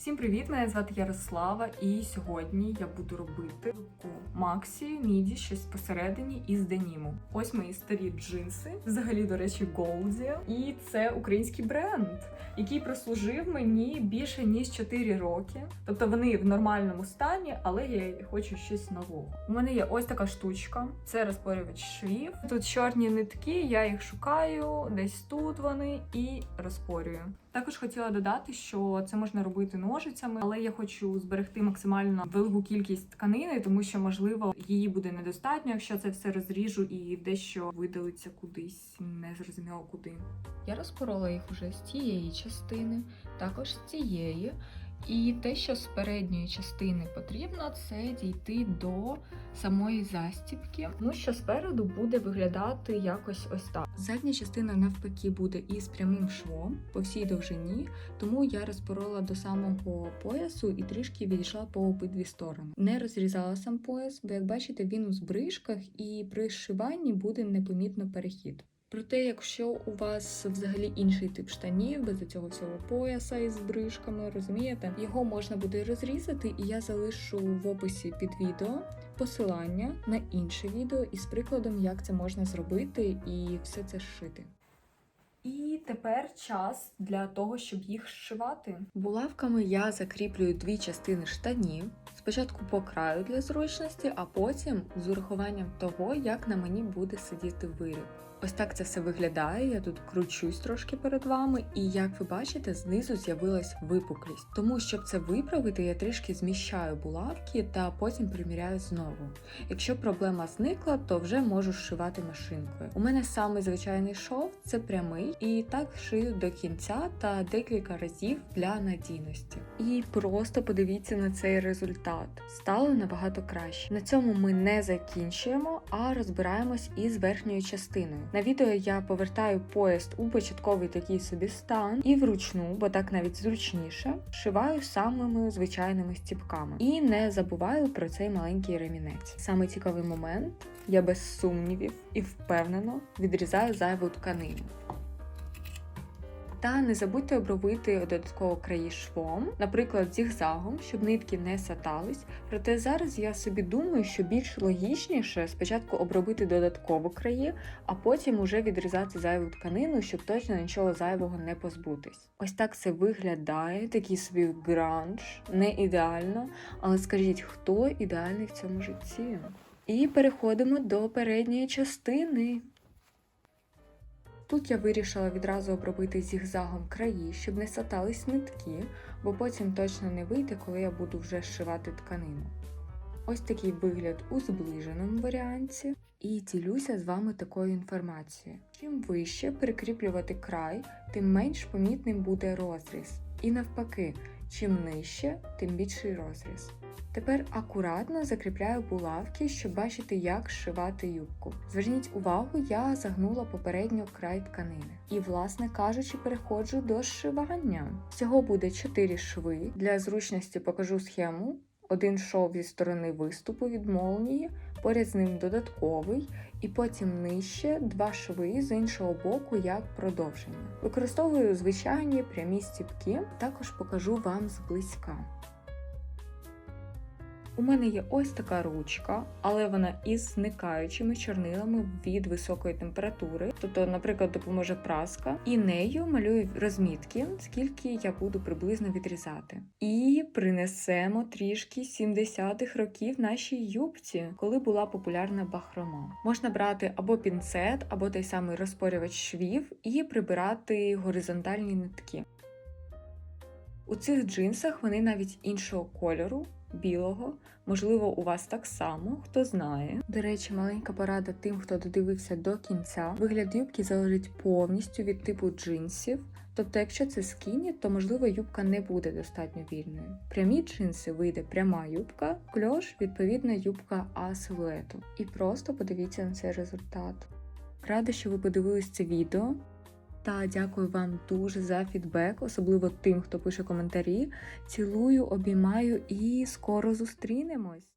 Всім привіт! Мене звати Ярослава, і сьогодні я буду робити руку Максі міді щось посередині із деніму. Ось мої старі джинси, взагалі, до речі, Голді. І це український бренд, який прослужив мені більше ніж 4 роки. Тобто вони в нормальному стані, але я хочу щось нового. У мене є ось така штучка. Це розпорювач швів. Тут чорні нитки, я їх шукаю, десь тут вони і розпорюю. Також хотіла додати, що це можна робити ножицями, але я хочу зберегти максимально велику кількість тканини, тому що можливо її буде недостатньо, якщо це все розріжу і дещо видалиться кудись, не зрозуміло куди. Я розпорола їх уже з цієї частини, також з цієї. І те, що з передньої частини потрібно, це дійти до самої застібки, тому що спереду буде виглядати якось ось так. Задня частина навпаки буде із прямим швом по всій довжині, тому я розпорола до самого поясу і трішки відійшла по обидві сторони. Не розрізала сам пояс, бо як бачите, він у збрижках, і при зшиванні буде непомітно перехід. Проте, якщо у вас взагалі інший тип штанів, без цього всього пояса із бришками, розумієте, його можна буде розрізати, і я залишу в описі під відео посилання на інше відео із прикладом, як це можна зробити і все це зшити. І тепер час для того, щоб їх зшивати. Булавками я закріплюю дві частини штанів. Спочатку по краю для зручності, а потім з урахуванням того, як на мені буде сидіти виріб. Ось так це все виглядає. Я тут кручусь трошки перед вами, і як ви бачите, знизу з'явилась випуклість. Тому, щоб це виправити, я трішки зміщаю булавки та потім приміряю знову. Якщо проблема зникла, то вже можу зшивати машинкою. У мене самий звичайний шов це прямий, і так шию до кінця та декілька разів для надійності. І просто подивіться на цей результат. Стало набагато краще. На цьому ми не закінчуємо, а розбираємось із верхньою частиною. На відео я повертаю пояс у початковий такий собі стан і вручну, бо так навіть зручніше, шиваю самими звичайними стіпками. І не забуваю про цей маленький ремінець. Саме цікавий момент, я без сумнівів і впевнено відрізаю зайву тканину. Та не забудьте обробити додатково краї швом, наприклад, зігзагом, щоб нитки не сатались. Проте зараз я собі думаю, що більш логічніше спочатку обробити додатково краї, а потім уже відрізати зайву тканину, щоб точно нічого зайвого не позбутись. Ось так це виглядає, такий собі гранж, не ідеально, але скажіть, хто ідеальний в цьому житті? І переходимо до передньої частини. Тут я вирішила відразу обробити зігзагом краї, щоб не сатались нитки, бо потім точно не вийде, коли я буду вже зшивати тканину. Ось такий вигляд у зближеному варіанті. І ділюся з вами такою інформацією. Чим вище прикріплювати край, тим менш помітним буде розріз. І навпаки, чим нижче, тим більший розріз. Тепер акуратно закріпляю булавки, щоб бачити, як зшивати юбку. Зверніть увагу, я загнула попередньо край тканини. І, власне кажучи, переходжу до зшивання. Всього буде 4 шви. Для зручності покажу схему. Один шов зі сторони виступу від молнії, поряд з ним додатковий, і потім нижче два шви з іншого боку як продовження. Використовую звичайні прямі стіпки, також покажу вам зблизька. У мене є ось така ручка, але вона із зникаючими чорнилами від високої температури, тобто, наприклад, допоможе праска, і нею малюю розмітки, скільки я буду приблизно відрізати. І принесемо трішки 70-х років нашій юбці, коли була популярна бахрома. Можна брати або пінцет, або той самий розпорювач швів і прибирати горизонтальні нитки. У цих джинсах вони навіть іншого кольору, білого. Можливо, у вас так само, хто знає. До речі, маленька порада тим, хто додивився до кінця. Вигляд юбки залежить повністю від типу джинсів. Тобто, якщо це скіні, то можливо юбка не буде достатньо вільною. Прямі джинси вийде пряма юбка, кльош, відповідна юбка А силуету. І просто подивіться на цей результат. Рада, що ви подивились це відео. Та дякую вам дуже за фідбек, особливо тим, хто пише коментарі. Цілую, обіймаю і скоро зустрінемось!